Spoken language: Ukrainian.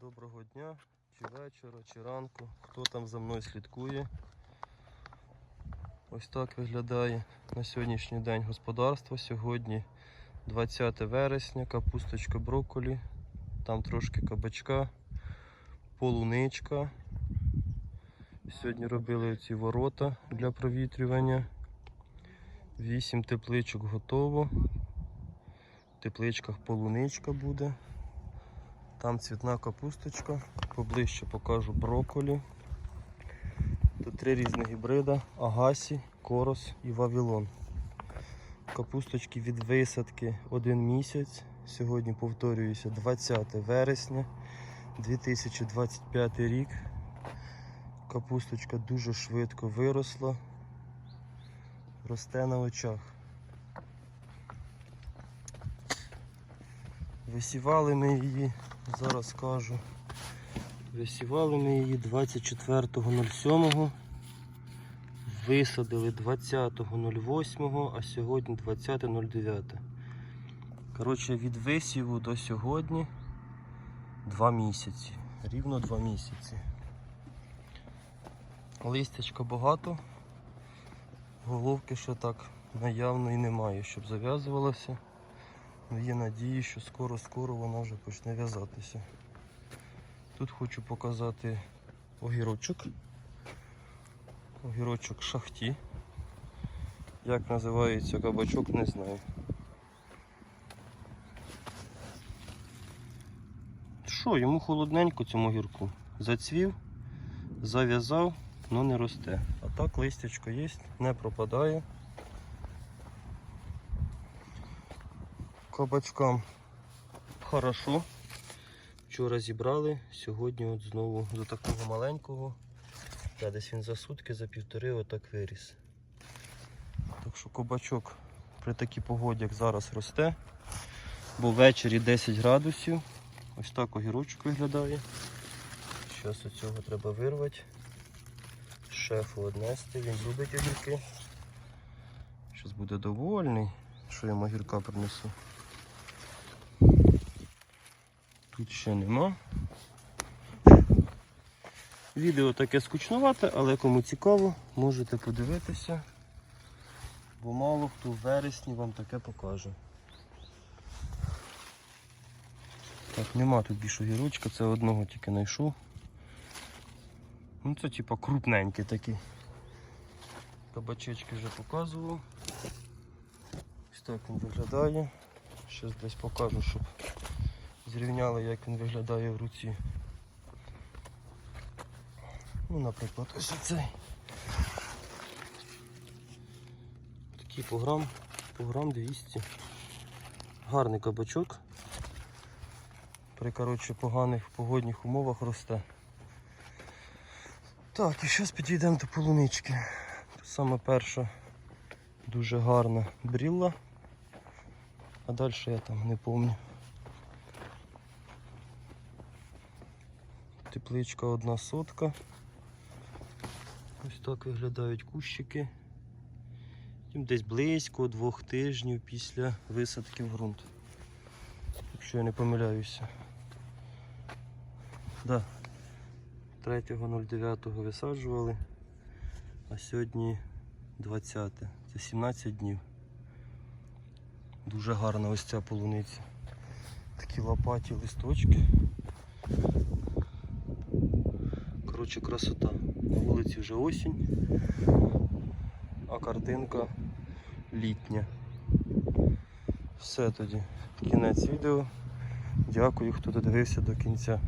Доброго дня, чи вечора, чи ранку. Хто там за мною слідкує? Ось так виглядає на сьогоднішній день господарство. Сьогодні 20 вересня, капусточка брокколі, там трошки кабачка, полуничка. Сьогодні робили ці ворота для провітрювання. Вісім тепличок готово. В тепличках полуничка буде. Там цвітна капусточка. Поближче покажу брокколі. Тут три різних гібрида: Агасі, Корос і Вавилон. Капусточки від висадки один місяць. Сьогодні повторююся 20 вересня 2025 рік. Капусточка дуже швидко виросла, росте на очах. Висівали ми її, зараз скажу. Висівали ми її 24.07. Висадили 20.08, а сьогодні 20.09. Коротше, від висіву до сьогодні 2 місяці. Рівно 2 місяці. Листячка багато. Головки ще так наявно і немає, щоб зав'язувалося. Ну, Є надії, що скоро-скоро вона вже почне в'язатися. Тут хочу показати огірочок. Огірочок шахті. Як називається кабачок, не знаю. Що, йому холодненько цьому гірку. Зацвів, зав'язав, але не росте. А так листячко є, не пропадає. Кабачкам хорошо. Вчора зібрали, сьогодні от знову до такого маленького. Та десь він за сутки, за півтори отак виріс. Так що кабачок при такій погоді, як зараз росте, бо ввечері 10 градусів. Ось так огірочок виглядає. Зараз оцього треба вирвати. Шефу однести, він любить огірки. Зараз буде довольний, що йому огірка принесу. Тут ще нема. Відео таке скучнувате, але кому цікаво, можете подивитися, бо мало хто в вересні вам таке покаже. Так, нема тут більше гірочка, це одного тільки знайшов. Ну це типа крупненький такий. Кабачечки вже показував. Ось так він виглядає. Щас десь покажу, щоб зрівняли, як він виглядає в руці. Ну, наприклад, ось оцей. Такий по грам, по грам 200. Гарний кабачок. При коротше, поганих погодних умовах росте. Так, і зараз підійдемо до полунички. Тут саме перша дуже гарна брілла. А далі я там не пам'ятаю. Тепличка одна сотка. Ось так виглядають кущики. Десь близько двох тижнів після висадки в ґрунт. Якщо я не помиляюся. Да. 3.09 висаджували, а сьогодні 20. Це 17 днів. Дуже гарна ось ця полуниця. Такі лопаті листочки. Коротше, красота. На вулиці вже осінь, а картинка літня. Все тоді. Кінець відео. Дякую, хто додивився до кінця.